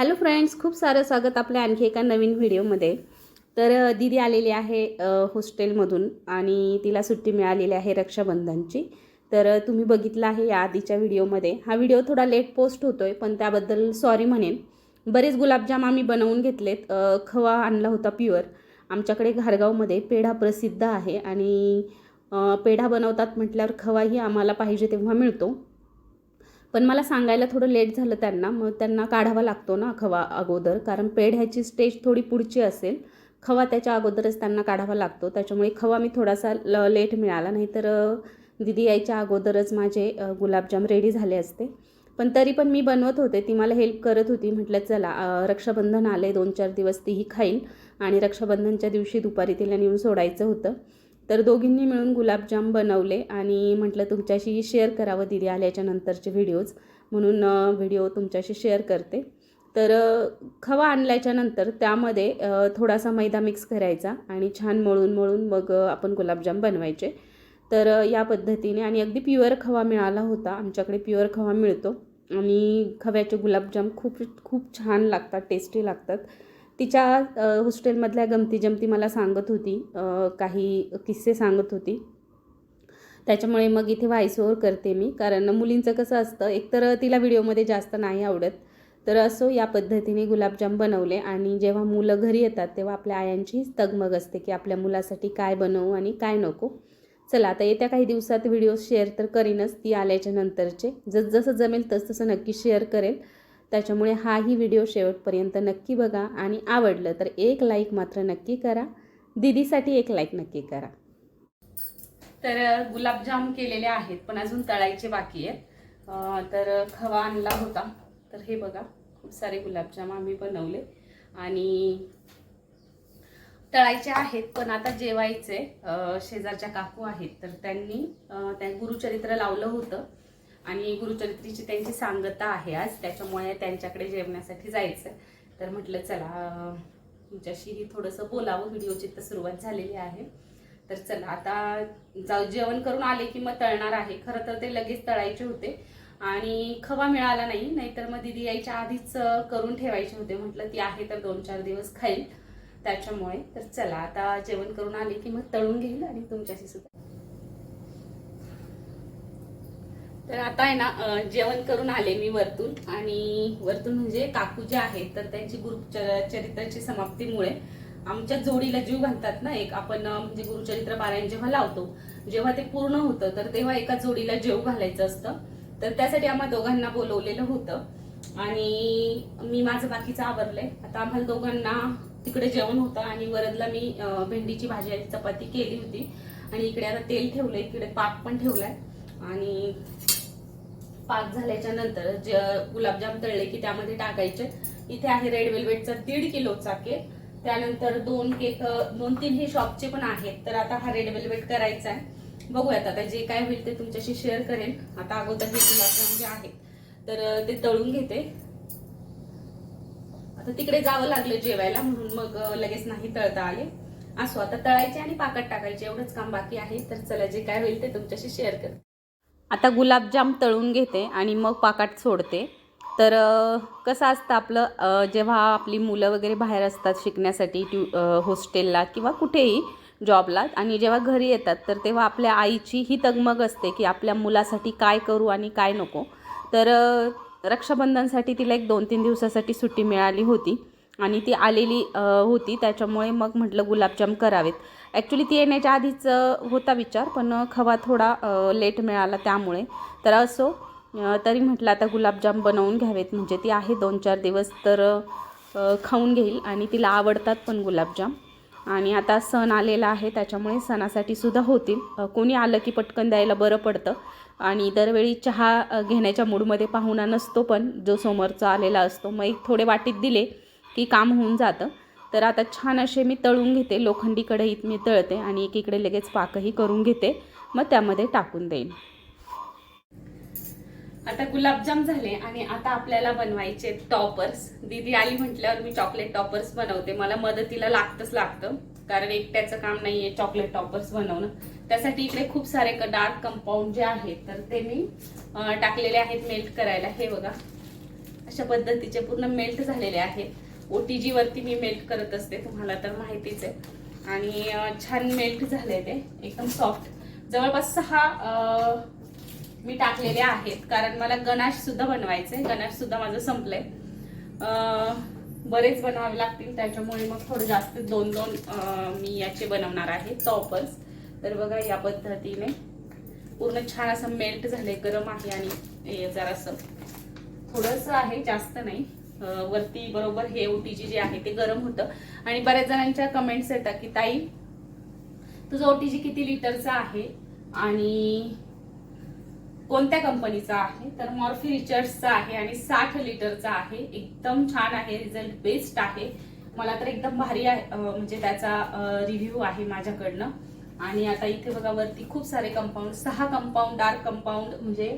Hello friends खूप सारं स्वागत आपल्या आणखी एका नवीन व्हिडिओमध्ये. तर दिदी दीदी आलेली आहे हॉस्टेलमधून आणि तिला सुट्टी मिळालेली आहे रक्षाबंधनची. तर तुम्ही बघितलं आहे या आधीच्या व्हिडिओमध्ये. हा व्हिडिओ थोडा लेट पोस्ट होतो आहे पण त्याबद्दल सॉरी म्हणेन. बरेच गुलाबजाम आम्ही बनवून घेतलेत. खवा आणला होता प्युअर. आमच्याकडे घारगावमध्ये पेढा प्रसिद्ध आहे आणि पेढा बनवतात म्हटल्यावर खवाही आम्हाला पाहिजे तेव्हा मिळतो. पण मला सांगायला थोडं लेट झालं त्यांना मग त्यांना काढावा लागतो ना खवा अगोदर कारण पेढ्याची स्टेज थोडी पुढची असेल. खवा त्याच्या अगोदरच त्यांना काढावा लागतो त्याच्यामुळे खवा मी थोडासा ल लेट मिळाला नाहीतर दिदी यायच्या अगोदरच माझे गुलाबजाम रेडी झाले असते. पण तरी पण मी बनवत होते ती मला हेल्प करत होती म्हटलं चला रक्षाबंधन आले दोन चार दिवस तीही खाईल आणि रक्षाबंधनच्या दिवशी दुपारी तिला नेऊन सोडायचं होतं. तर दोघींनी मिळून गुलाबजाम बनवले आणि म्हटलं तुमच्याशी शेअर करावं दिदी आल्याच्या नंतरचे व्हिडिओज म्हणून व्हिडिओ तुमच्याशी शेअर करते. तर खवा आणल्याच्या नंतर त्यामध्ये थोडासा मैदा मिक्स करायचा आणि छान मळून मळून मग आपण गुलाबजाम बनवायचे. तर या पद्धतीने आणि अगदी प्युअर खवा मिळाला होता. आमच्याकडे प्युअर खवा मिळतो आणि खव्याचे गुलाबजाम खूप खूप छान लागतात टेस्टी लागतात. तिच्या हॉस्टेलमधल्या गमती जमती मला सांगत होती काही किस्से सांगत होती. त्याच्यामुळे मग इथे व्हॉइस ओव्हर करते मी. कारण मुलींचं कसं असतं एकतर तिला व्हिडिओमध्ये जास्त नाही आवडत तर असो या पद्धतीने गुलाबजाम बनवले आणि जेव्हा मुलं घरी येतात तेव्हा आपल्या आयांची तगमग असते की आपल्या मुलासाठी काय बनवू आणि काय नको. चला आता येत्या काही दिवसात व्हिडिओ शेअर तर करीनच ती आल्याच्या नंतरचे. जसजसं जमेल तसतसं नक्की शेअर करेल. त्याच्यामुळे हाही व्हिडिओ शेवटपर्यंत नक्की बघा आणि आवडलं तर एक लाईक मात्र नक्की करा. दीदीसाठी एक लाईक नक्की करा. तर गुलाबजाम केलेले आहेत पण अजून तळायचे बाकी आहेत. तर खवा आणला होता. तर हे बघा खूप सारे गुलाबजाम आम्ही बनवले. आणि तळायचे आहेत पण आता जेवायचे. शेजारच्या काकू आहेत तर त्यांनी त्या गुरुचरित्र लावलं होतं. आणि गुरुचरित्रीची त्यांची सांगता आहे आज. त्याच्यामुळे त्यांच्याकडे जेवण्यासाठी जायचं. तर म्हटलं चला तुमच्याशीही थोडंसं बोलावं. व्हिडिओची तर सुरुवात झालेली आहे. तर चला आता जाऊ जेवण करून आले की मग तळणार आहे. खरं तर ते लगेच तळायचे होते. आणि खवा मिळाला नाही. नाहीतर मग दिदी यायच्या आधीच करून ठेवायचे होते. म्हटलं ती आहे तर दोन चार दिवस खाईल. त्याच्यामुळे तर चला आता जेवण करून आले की मग तळून घेईल आणि तुमच्याशी सुद्धा तर आता आहे ना जेवण करून आले मी वरतून. आणि वरतून म्हणजे काकू जे आहेत तर त्यांची गुरुचरित्राची समाप्तीमुळे आमच्या जोडीला जीव घालतात ना एक. आपण म्हणजे गुरुचरित्र पारायण जेव्हा लावतो जेव्हा ते पूर्ण होतं तर तेव्हा एका जोडीला जेव घालायचं असतं. तर त्यासाठी आम्हा दोघांना बोलवलेलं होतं. आणि मी माझं बाकीचं आवरलंय. आता आम्हाला दोघांना तिकडे जेवण होतं आणि वरदला मी भेंडीची भाजी आणि चपाती केली होती. आणि इकडे आता तेल ठेवलंय इकडे पाक पण ठेवलाय. आणि पाक झाल्याच्यानंतर जे गुलाबजाम तळले की त्यामध्ये टाकायचे. इथे आहे रेड वेल्वेटचा दीड किलोचा केक. त्यानंतर दोन केक दोन तीन हे शॉपचे पण आहेत. तर आता हा रेड वेल्वेट करायचा आहे. बघूयात आता जे काय होईल ते तुमच्याशी शेअर करेन. आता अगोदर हे गुलाबजाम जे आहेत तर ते तळून घेते. आता तिकडे जावं लागलं जेवायला म्हणून मग लगेच नाही तळता आले. असो आता तळायचे आणि पाकात टाकायचे एवढंच काम बाकी आहे. तर चला जे काय होईल ते तुमच्याशी शेअर करते. आता गुलाबजाम तळून घेते आणि मग पाकात सोडते. तर कसं असतं आपलं जेव्हा आपली मुलं वगैरे बाहेर असतात शिकण्यासाठी ट्यू हॉस्टेलला किंवा कुठेही जॉबला आणि जेव्हा घरी येतात तर तेव्हा आपल्या आईची ही तगमग असते की आपल्या मुलासाठी काय करू आणि काय नको. तर रक्षाबंधनसाठी तिला एक दोन तीन दिवसासाठी सुट्टी मिळाली होती. आणि ती आलेली होती. त्याच्यामुळे मग म्हटलं गुलाबजाम करावेत. ॲक्च्युली ती येण्याच्या आधीच होता विचार पण खवा थोडा लेट मिळाला त्यामुळे. तर असो तरी म्हटलं आता गुलाबजाम बनवून घ्यावेत. म्हणजे ती आहे दोन चार दिवस तर खाऊन घेईल. आणि तिला आवडतात पण गुलाबजाम. आणि आता सण आलेला आहे त्याच्यामुळे सणासाठी सुद्धा होतील. कोणी आलं की पटकन द्यायला बरं पडतं. आणि दरवेळी चहा घेण्याच्या मूडमध्ये पाहुणा नसतो पण जो समोरचा आलेला असतो मग एक थोडे वाटीत दिले. की काम होऊन जातं. तर आता छान असे मी तळून घेते. लोखंडी कढईत मी तळते आणि एकीकडे लगेच पाकही करून घेते. मग त्यामध्ये टाकून देईन. आता गुलाबजाम झाले आणि आता आपल्याला बनवायचे टॉपर्स. दीदी आली म्हटल्यावर मी चॉकलेट टॉपर्स बनवते. मला मदतीला लागतंच लागतं. कारण एकट्याचं काम नाहीये चॉकलेट टॉपर्स बनवणं. त्यासाठी इकडे खूप सारे डार्क कंपाऊंड जे आहेत तर ते मी टाकलेले आहेत मेल्ट करायला. हे बघा. अशा पद्धतीचे पूर्ण मेल्ट झालेले आहेत. ओ टी जीवरती मी मेल्ट करत असते तुम्हाला तर माहितीच आहे. आणि छान मेल्ट झाले ते एकदम सॉफ्ट. जवळपास सहा मी टाकलेले आहेत कारण मला गणाश सुद्धा बनवायचे गणाश सुद्धा माझं संपलंय. आहे बरेच बनवावे लागतील त्याच्यामुळे मग थोडं जास्त दोन दोन मी याचे बनवणार आहे टॉपर्स. तर बघा या पद्धतीने. पूर्ण छान असं मेल्ट झाले गरम आहे आणि हे जरासं. थोडंसं आहे जास्त नाही. वरती बरोबर हे ओटीजी जे आहे ते गरम होतं. आणि बऱ्याच जणांच्या कमेंट्स येतात की ताई तुझं ओटीजी किती लिटरचा आहे आणि कोणत्या कंपनीचा आहे? तर मॉर्फी रिचर्ड्सचा आहे आणि साठ लिटरचा आहे. एकदम छान आहे रिझल्ट बेस्ट आहे. मला तर एकदम भारी आहे म्हणजे त्याचा रिव्ह्यू आहे माझ्याकडनं. आणि आता इथे बघा वरती खूप सारे कंपाऊंड सहा कंपाऊंड डार्क कंपाऊंड म्हणजे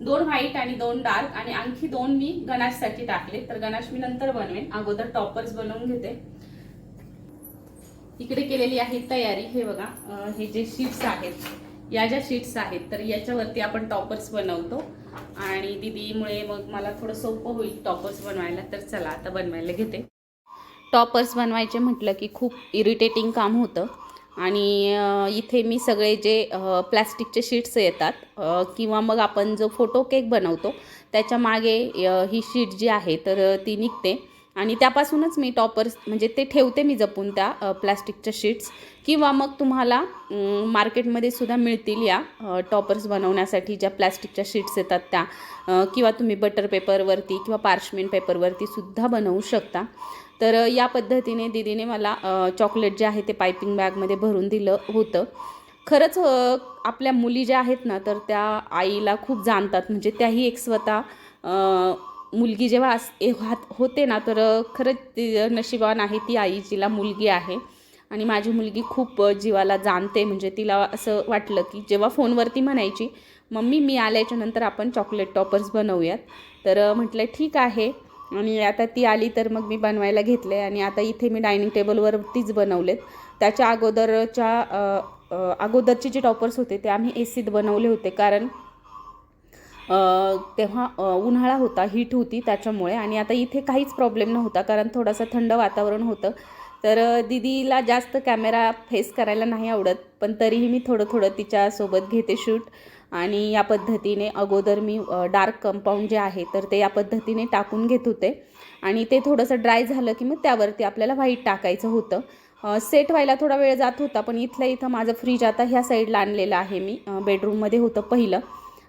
दोन व्हाईट आणि दोन डार्क आणि आणखी दोन मी गणाशसाठी टाकले. तर गणाश मी नंतर बनवेन. अगोदर टॉपर्स बनवून घेते. इकडे केलेली आहे तयारी. हे बघा हे जे शीट्स आहेत या ज्या शीट्स आहेत तर याच्यावरती आपण टॉपर्स बनवतो. आणि दीदीमुळे मग मला थोडं सोपं होईल टॉपर्स बनवायला. तर चला आता बनवायला घेते. टॉपर्स बनवायचे म्हटलं की खूप इरिटेटिंग काम होतं. आणि इथे मी सगळे जे प्लॅस्टिकचे शीट्स येतात किंवा मग आपण जो फोटो केक बनवतो त्याच्यामागे ही शीट जी आहे तर ती निघते. आणि त्यापासूनच मी टॉपर्स म्हणजे ते ठेवते मी जपून त्या प्लॅस्टिकच्या शीट्स. किंवा मग तुम्हाला मार्केटमध्ये सुद्धा मिळतील या टॉपर्स बनवण्यासाठी ज्या प्लॅस्टिकच्या शीट्स येतात त्या. किंवा तुम्ही बटर पेपरवरती किंवा पार्शमेंट पेपरवरती सुद्धा बनवू शकता. तर या पद्धतीने दिदीने मला चॉकलेट जे आहे ते पायपिंग बॅगमध्ये भरून दिलं होतं. खरंच आपल्या मुली ज्या आहेत ना तर त्या आईला खूप जाणतात. म्हणजे त्याही एक स्वतः मुलगी जेव्हा अस हात होते ना तर खरंच ती नशिबान आहे ती आई जिला मुलगी आहे. आणि माझी मुलगी खूप जीवाला जाणते. म्हणजे तिला असं वाटलं की जेव्हा फोनवरती म्हणायची मम्मी मी आल्याच्यानंतर आपण चॉकलेट टॉपर्स बनवूयात. तर म्हटलं ठीक आहे. आणि आता ती आली तर मग मी बनवायला घेतले आणि आता इथे मी डायनिंग टेबलवरतीच बनवलेत. त्याच्या अगोदरच्या अगोदरचे जे टॉपर्स होते ते आम्ही ए सीत बनवले होते कारण तेव्हा उन्हाळा होता हीट होती त्याच्यामुळे आणि आता इथे काहीच प्रॉब्लेम नव्हता कारण थोडंसं थंड वातावरण होतं. तर दिदीला दीदीला जास्त कॅमेरा फेस करायला नाही आवडत पण तरीही मी थोडं थोडं तिच्यासोबत घेते शूट आणि या पद्धतीने अगोदर मी डार्क कंपाऊंड जे आहे तर ते या पद्धतीने टाकून घेत होते. आणि ते थोडंसं ड्राय झालं की मग त्यावरती आपल्याला व्हाईट टाकायचं होतं. सेट व्हायला थोडा वेळ जात होता पण इथल्या इथं माझं फ्रीज आता ह्या साईडला आणलेलं आहे मी. बेडरूममध्ये होतं पहिलं.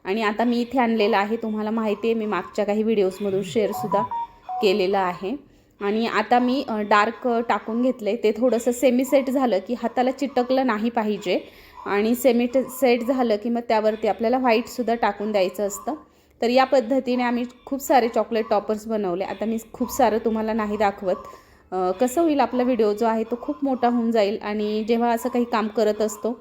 आणि आता मी इथे आणलेलं आहे. तुम्हाला माहिती आहे मी मागच्या काही व्हिडिओजमधून शेअरसुद्धा केलेलं आहे. आणि आता मी डार्क टाकून घेतले ते थोडंसं सेमी सेट झालं की हाताला चिटकलं नाही पाहिजे. आणि सेमिट सेट झालं की मग त्यावरती आपल्याला व्हाईटसुद्धा टाकून द्यायचं असतं. तर या पद्धतीने आम्ही खूप सारे चॉकलेट टॉपर्स बनवले. आता मी खूप सारं तुम्हाला नाही दाखवत. कसं होईल आपला व्हिडिओ जो आहे तो खूप मोठा होऊन जाईल आणि जेव्हा असं काही काम करत असतो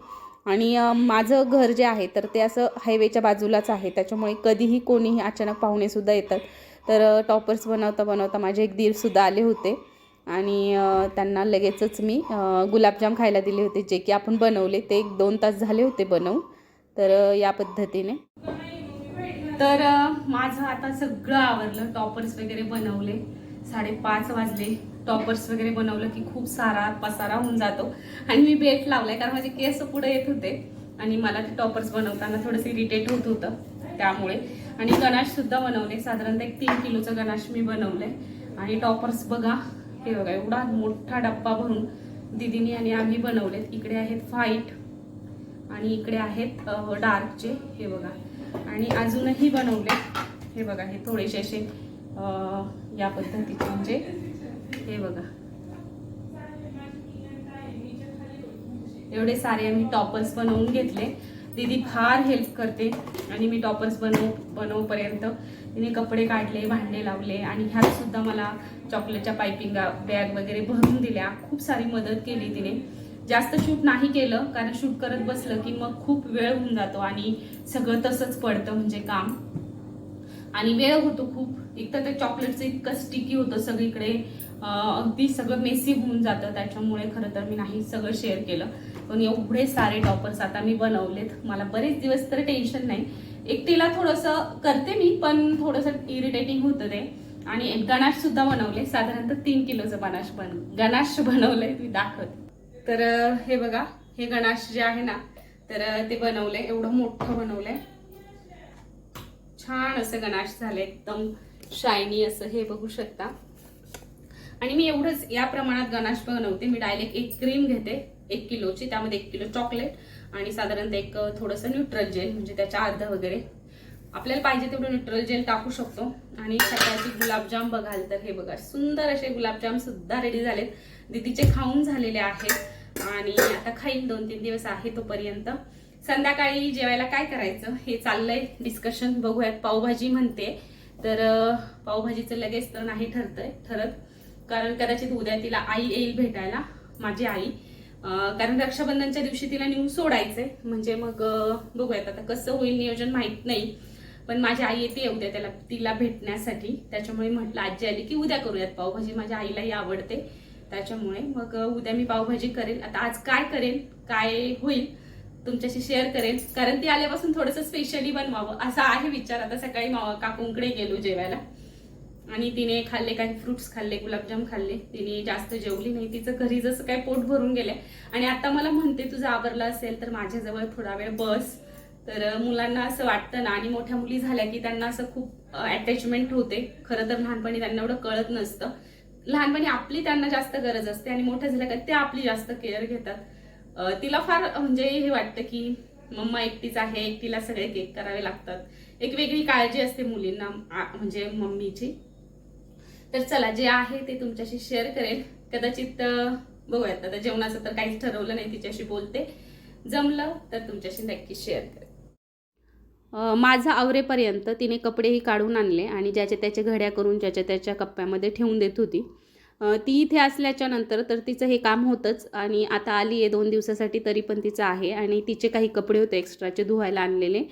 आणि माझं घर जे आहे तर ते असं हायवेच्या बाजूलाच आहे. त्याच्यामुळे कधीही कोणीही अचानक पाहुणेसुद्धा येतात. तर टॉपर्स बनवता बनवता माझे एक दीरसुद्धा आले होते. आणि त्यांना लगेचच मी गुलाबजाम खायला दिले होते. जे की आपण बनवले ते एक दोन तास झाले होते बनवून. तर या पद्धतीने. तर माझं आता सगळं आवडलं टॉपर्स वगैरे बनवले. साडेपाच वाजले. टॉपर्स वगैरे बनवलं की खूप सारा पसारा होऊन जातो. आणि मी बेल्ट लावलाय कारण माझे केस पुढे येत होते. आणि मला ते टॉपर्स बनवताना थोडंसं इरिटेट होत होतं त्यामुळे. आणि गणाश सुद्धा बनवले. साधारणतः एक तीन किलोचं गणाश मी बनवलंय. आणि टॉपर्स बघा हे बघा एवढा मोठा डब्बा भरून दिदीनी आणि आम्ही बनवलेत. इकडे आहेत व्हाईट आणि इकडे आहेत डार्कचे हे बघा. आणि अजूनही बनवले. हे बघा हे थोडेसे असे या पद्धतीचे म्हणजे हे बघा. एवढे सारे आम्ही टॉपर्स बनवून घेतले. दीदी फार हेल्प करते आणि मी टॉपर्स बनव बनवपर्यंत. तिने कपडे काढले भांडे लावले आणि ह्यात सुद्धा मला चॉकलेटच्या पायपिंग बॅग वगैरे भरून दिल्या. खूप सारी मदत केली तिने. जास्त शूट नाही केलं कारण शूट करत बसलं की मग खूप वेळ होऊन जातो आणि सगळं तसंच पडतं म्हणजे काम. आणि वेळ होतो खूप. एक तर ते चॉकलेटचं इतकं स्टिकी होतं सगळीकडे. अगदी सगळं मेसी होऊन जातं. त्याच्यामुळे खरं तर मी नाही सगळं शेअर केलं. पण एवढे सारे टॉपर्स आता मी बनवलेत. मला बरेच दिवस तर टेन्शन नाही. एकटीला थोडंसं करते मी पण थोडंसं इरिटेटिंग होतं ते. आणि गणाश सुद्धा बनवले साधारणतः तीन किलोचं गणाश बन गणाश बनवलंय मी दाखवते. तर हे बघा हे गणाश जे आहे ना तर ते बनवले एवढं मोठं बनवलंय छान असं गणाश झालंय एकदम शायनी असं हे बघू शकता. आणि मी एवढंच या प्रमाणात गणाश बनवते. मी डायरेक्ट एक क्रीम घेते एक किलोची त्यामध्ये एक किलो चॉकलेट आणि साधारणतः एक थोडंसं न्यूट्रल जेल म्हणजे त्याच्या अर्ध वगैरे. आपल्याला पाहिजे तेवढं न्यूट्रल जेल टाकू शकतो. आणि सकाळची गुलाबजाम बघाल तर हे बघा सुंदर असे गुलाबजाम सुद्धा रेडी झालेत. दीदीचे खाऊन झालेले आहेत. आणि आता खाईन दोन तीन दिवस आहे तोपर्यंत. संध्याकाळी जेवायला काय करायचं हे चाललंय डिस्कशन बघूयात पावभाजी म्हणते. तर पावभाजीचं लगेच तर नाही ठरतंय ठरत. कारण कदाचित उद्या तिला आई येईल भेटायला माझी आई. कारण रक्षाबंधनच्या दिवशी तिला नेऊन सोडायचंय. म्हणजे मग बघूयात आता कसं होईल नियोजन माहीत नाही. पण माझी आई येते उद्या त्याला तिला भेटण्यासाठी. त्याच्यामुळे म्हटलं आजी आली की उद्या करूयात पावभाजी. माझ्या आईलाही आवडते. त्याच्यामुळे मग उद्या मी पावभाजी करेल. आता आज काय करेल काय होईल तुमच्याशी शेअर करेन. कारण ती आल्यापासून थोडंसं स्पेशली बनवावं असा आहे विचार. आता सकाळी मावा काकूंकडे गेलो जेवायला. आणि तिने खाल्ले काही फ्रुट्स खाल्ले गुलाबजाम खाल्ले. तिने जास्त जेवली नाही. तिचं घरी जसं काय पोट भरून गेलंय. आणि आता मला म्हणते तुझं आवरलं असेल तर माझ्याजवळ थोडा वेळ बस. तर मुलांना असं वाटतं ना आणि मोठ्या मुली झाल्या की त्यांना असं खूप अटॅचमेंट होते. खरं तर लहानपणी त्यांना एवढं कळत नसतं. लहानपणी आपली त्यांना जास्त गरज असते आणि मोठ्या झाल्या का ते आपली जास्त केअर घेतात. तिला फार म्हणजे हे वाटतं की मम्मा एकटीच आहे एकटीला सगळे केक करावे लागतात. एक वेगळी काळजी असते मुलींना म्हणजे मम्मीची. तर चला जे आहे ते तुमच्याशी शेअर करेल कदाचित बघूयात. आता जेवणाचं तर काहीच ठरवलं नाही तिच्याशी बोलते. जमलं तर तुमच्याशी नक्की शेअर करेल माझा माझं आवरेपर्यंत तिने कपडेही काढून आणले आणि ज्याच्या त्याच्या घड्या करून ज्याच्या त्याच्या कप्प्यामध्ये ठेवून देत होती. ती इथे असल्याच्या नंतर तर तिचं हे काम होतंच आणि आता आली आहे दोन दिवसासाठी तरी पण तिचं आहे आणि तिचे काही कपडे होते एक्स्ट्राचे धुवायला आणलेले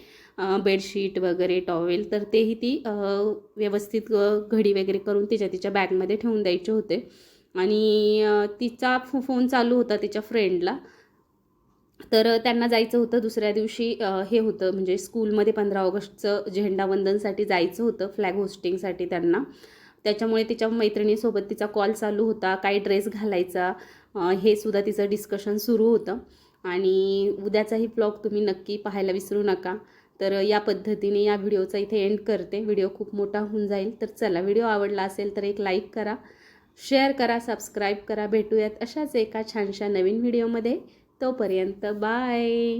बेडशीट वगैरे टॉवेल तर तेही ती व्यवस्थित घडी वगैरे करून तिच्या तिच्या बॅगमध्ये ठेवून द्यायचे होते. आणि तिचा फोन चालू होता तिच्या फ्रेंडला. तर त्यांना जायचं होतं दुसऱ्या दिवशी हे होतं म्हणजे स्कूलमध्ये पंधरा ऑगस्टचं झेंडावंदनसाठी जायचं होतं फ्लॅग होस्टिंगसाठी त्यांना. त्याच्यामुळे तिच्या मैत्रिणीसोबत तिचा कॉल चालू होता काय ड्रेस घालायचा हे सुद्धा तिचं डिस्कशन सुरू होतं. आणि उद्याचाही ब्लॉग तुम्ही नक्की पाहायला विसरू नका. तर या पद्धतीने या व्हिडिओचा इथे एंड करते. व्हिडिओ खूप मोठा होऊन जाईल. तर चला व्हिडिओ आवडला असेल तर एक लाईक करा शेअर करा सबस्क्राईब करा. भेटूयात अशाच एका छानशा नवीन व्हिडिओमध्ये तोपर्यंत बाय